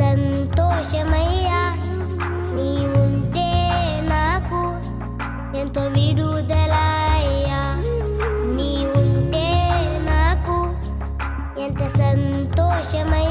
సంతోషమయ్యా నీ ఉంటే నాకు ఎంతో విడుదలయ్యా. నీ ఉంటే నాకు ఎంత సంతోషమయ్యా.